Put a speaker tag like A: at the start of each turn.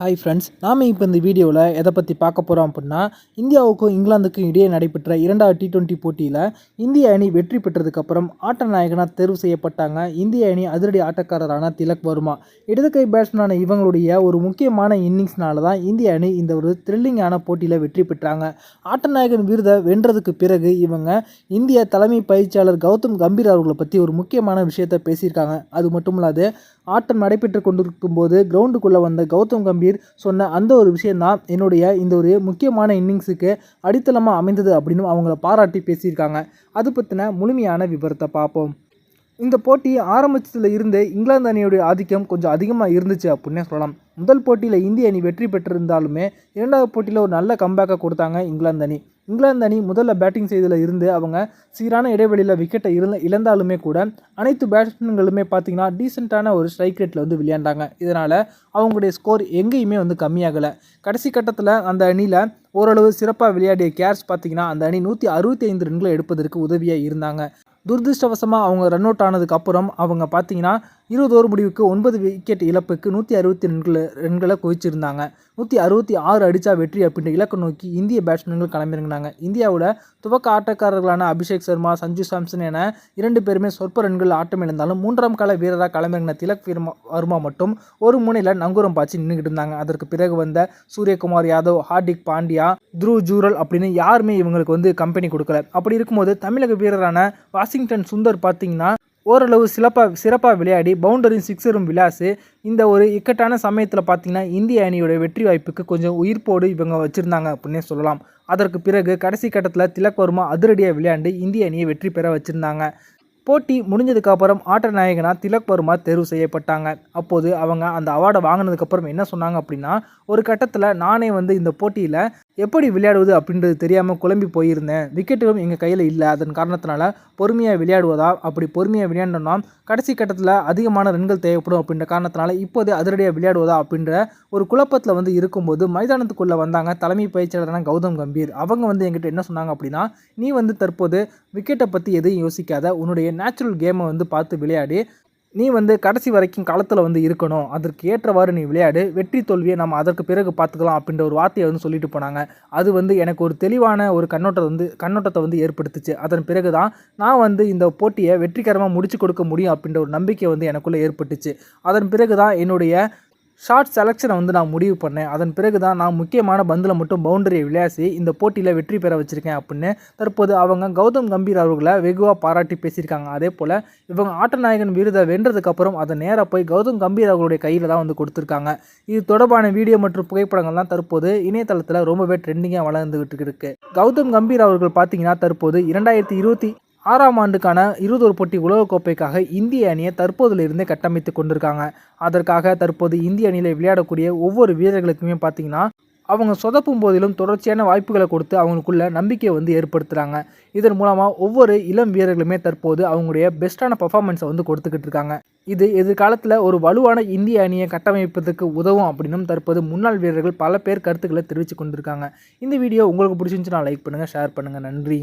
A: Hi friends நாம் இப்போ இந்த வீடியோவில் எதை பற்றி பார்க்க போகிறோம் அப்படின்னா இந்தியாவுக்கும் இங்கிலாந்துக்கும் இடையே நடைபெற்ற இரண்டாவது டி டுவெண்ட்டி போட்டியில் இந்திய அணி வெற்றி பெற்றதுக்கப்புறம் ஆட்ட நாயகனாக தேர்வு செய்யப்பட்டாங்க. இந்திய அணி அதிரடி ஆட்டக்காரரான திலக் வர்மா. இடதுகை பேட்ஸ்மேனான இவங்களுடைய ஒரு முக்கியமான இன்னிங்ஸ்னால தான் இந்திய அணி இந்த ஒரு த்ரில்லிங்கான போட்டியில் வெற்றி பெற்றாங்க. ஆட்ட நாயகன் விருதை வென்றதுக்கு பிறகு இவங்க இந்திய தலைமை பயிற்சியாளர் கௌதம் கம்பீர் அவர்களை பற்றி ஒரு முக்கியமான விஷயத்தை பேசியிருக்காங்க. அது மட்டும் இல்லாது ஆட்டம் நடைபெற்று கொண்டிருக்கும் போது கிரவுண்டுக்குள்ளே வந்த கௌதம் கம்பீர் சொன்ன அந்த ஒரு விஷயந்தான் என்னுடைய இந்த ஒரு முக்கியமான இன்னிங்ஸுக்கு அடித்தளமாக அமைந்தது அப்படின்னு அவங்கள பாராட்டி பேசியிருக்காங்க. அது பற்றின முழுமையான விவரத்தை பார்ப்போம். இந்த போட்டி ஆரம்பிச்சதுல இருந்தே இங்கிலாந்து அணியுடைய ஆதிக்கம் கொஞ்சம் அதிகமாக இருந்துச்சு அப்படின்னே சொல்லலாம். முதல் போட்டியில் இந்திய அணி வெற்றி பெற்றிருந்தாலுமே இரண்டாவது போட்டியில் ஒரு நல்ல கம்பேக்கை கொடுத்தாங்க இங்கிலாந்து அணி. இங்கிலாந்து அணி முதல்ல பேட்டிங் செய்ததில் இருந்து அவங்க சீரான இடைவெளியில் விக்கெட்டை இருந்த இழந்தாலுமே கூட அனைத்து பேட்ஸ்மேன்களுமே பார்த்தீங்கன்னா டீசெண்டான ஒரு ஸ்ட்ரைக் ரேட்டில் வந்து விளையாண்டாங்க. இதனால் அவங்களுடைய ஸ்கோர் எங்கேயுமே வந்து கம்மியாகலை. கடைசி கட்டத்தில் அந்த அணியில் ஓரளவு சிறப்பாக விளையாடிய கேர்ஸ் பார்த்தீங்கன்னா அந்த அணி நூற்றி அறுபத்தி ஐந்து ரன்களை எடுப்பதற்கு உதவியாக இருந்தாங்க. துரதிருஷ்டவசமாக அவங்க ரன் அவுட் ஆனதுக்கப்புறம் அவங்க பார்த்தீங்கன்னா இருபது ஓவர் முடிவுக்கு ஒன்பது விக்கெட் இழப்புக்கு நூற்றி அறுபத்தி ரெண்டு ரன்களை குவிச்சிருந்தாங்க. நூற்றி அறுபத்தி ஆறு அடித்தா வெற்றி அப்படின்ற இலக்கை நோக்கி இந்திய பேட்ஸ்மேன்கள் கிளம்பியிருந்தாங்க இந்தியாவோட துவக்க ஆட்டக்காரர்களான அபிஷேக் சர்மா சஞ்சு சாம்சன் என இரண்டு பேருமே சொற்ப ரன்கள் ஆட்டம் இழந்தாலும் மூன்றாம் கால வீரராக களமிறங்கின திலக் வர்மா மட்டும் ஒரு முனையில் நங்கூரம் பாய்ச்சி நின்றுக்கிட்டு இருந்தாங்க. அதற்கு பிறகு வந்த சூரியகுமார் யாதவ் ஹார்டிக் பாண்டியா த்ருவ் ஜூரல் அப்படின்னு யாருமே இவங்களுக்கு வந்து கம்பெனி கொடுக்கல. அப்படி இருக்கும்போது தமிழக வீரரான வாஷிங்டன் சுந்தர் பார்த்தீங்கன்னா ஓரளவு சிறப்பாக சிறப்பாக விளையாடி பவுண்டரியும் சிக்ஸரும் விளாசு இந்த ஒரு இக்கட்டான சமயத்தில் பார்த்தீங்கன்னா இந்திய அணியோட வெற்றி வாய்ப்புக்கு கொஞ்சம் உயிர்ப்போடு இவங்க வச்சுருந்தாங்க அப்படின்னே சொல்லலாம். அதற்கு பிறகு கடைசி கட்டத்தில் திலக் வர்மா அதிரடியாக விளையாண்டு இந்திய அணியை வெற்றி பெற வச்சுருந்தாங்க. போட்டி முடிஞ்சதுக்கப்புறம் ஆட்ட நாயகனாக திலக் வர்மா தேர்வு செய்யப்பட்டாங்க. அப்போது அவங்க அந்த அவார்டை வாங்கினதுக்கப்புறம் என்ன சொன்னாங்க அப்படின்னா ஒரு கட்டத்தில் நானே வந்து இந்த போட்டியில் எப்படி விளையாடுவது அப்படின்றது தெரியாமல் குழம்பி போயிருந்தேன். விக்கெட்டுகளும் எங்கள் கையில் இல்லை. அதன் காரணத்தினால பொறுமையாக விளையாடுவதா? அப்படி பொறுமையாக விளையாண்டோம்னா கடைசி கட்டத்தில் அதிகமான ரன்கள் தேவைப்படும் அப்படின்ற காரணத்தினால இப்போது அதிரடியாக விளையாடுவதா அப்படின்ற ஒரு குழப்பத்தில் வந்து இருக்கும்போது மைதானத்துக்குள்ளே வந்தாங்க தலைமை பயிற்சியாளரான கௌதம் கம்பீர். அவங்க வந்து என்கிட்ட என்ன சொன்னாங்க அப்படின்னா நீ வந்து தற்போது விக்கெட்டை பற்றி எதையும் யோசிக்காத. உன்னுடைய நேச்சுரல் கேமை வந்து பார்த்து விளையாடி. நீ வந்து கடைசி வரைக்கும் களத்தில் வந்து இருக்கணும். அதற்கு ஏற்றவாறு நீ விளையாடு. வெற்றி தோல்வியை நம்ம அதற்கு பிறகு பார்த்துக்கலாம் அப்படின்ற ஒரு வார்த்தையை வந்து சொல்லிட்டு போனாங்க. அது வந்து எனக்கு ஒரு தெளிவான ஒரு கண்ணோட்டத்தை வந்து கண்ணோட்டத்தை வந்து ஏற்படுத்துச்சு. அதன் பிறகு தான் நான் வந்து இந்த போட்டியை வெற்றிகரமாக முடிச்சு கொடுக்க முடியும் அப்படின்ற ஒரு நம்பிக்கை வந்து எனக்குள்ளே ஏற்பட்டுச்சு. அதன் பிறகு தான் என்னுடைய ஷார்ட் செலெக்ஷனை வந்து நான் முடிவு பண்ணேன். அதன் பிறகு தான் நான் முக்கியமான பந்தில் மட்டும் பவுண்டரியை விளையாசி இந்த போட்டியில் வெற்றி பெற வச்சுருக்கேன் அப்படின்னு தற்போது அவங்க கௌதம் கம்பீர் அவர்களை வெகுவாக பாராட்டி பேசியிருக்காங்க. அதே போல் இவங்க ஆட்டநாயகன் விருதை வென்றதுக்கப்புறம் அதை நேராக போய் கௌதம் கம்பீர் அவர்களுடைய கையில் தான் வந்து கொடுத்துருக்காங்க. இது தொடர்பான வீடியோ மற்றும் புகைப்படங்கள்லாம் தற்போது இணையதளத்தில் ரொம்பவே ட்ரெண்டிங்காக வளர்ந்துகிட்டு இருக்குது கௌதம் கம்பீர் அவர்கள் பார்த்தீங்கன்னா தற்போது இரண்டாயிரத்தி இருபத்தி ஆறாம் ஆண்டுக்கான இருபதொரு போட்டி உலகக்கோப்பைக்காக இந்திய அணியை தற்போதிலிருந்தே கட்டமைத்து கொண்டிருக்காங்க. அதற்காக தற்போது இந்திய அணியில் விளையாடக்கூடிய ஒவ்வொரு வீரர்களுக்குமே பார்த்தீங்கன்னா அவங்க சொதப்பும் போதிலும் தொடர்ச்சியான வாய்ப்புகளை கொடுத்து அவங்களுக்குள்ள நம்பிக்கையை வந்து ஏற்படுத்துகிறாங்க இதன் மூலமாக ஒவ்வொரு இளம் வீரர்களுமே தற்போது அவங்களுடைய பெஸ்ட்டான பர்ஃபார்மன்ஸை வந்து கொடுத்துக்கிட்டு இருக்காங்க. இது எதிர்காலத்தில் ஒரு வலுவான இந்திய அணியை கட்டமைப்பதற்கு உதவும் அப்படின்னும் தற்போது முன்னாள் வீரர்கள் பல பேர் கருத்துக்களை தெரிவித்து கொண்டிருக்காங்க. இந்த வீடியோ உங்களுக்கு பிடிச்சிருந்துச்சுன்னா லைக் பண்ணுங்கள் ஷேர் பண்ணுங்கள் நன்றி.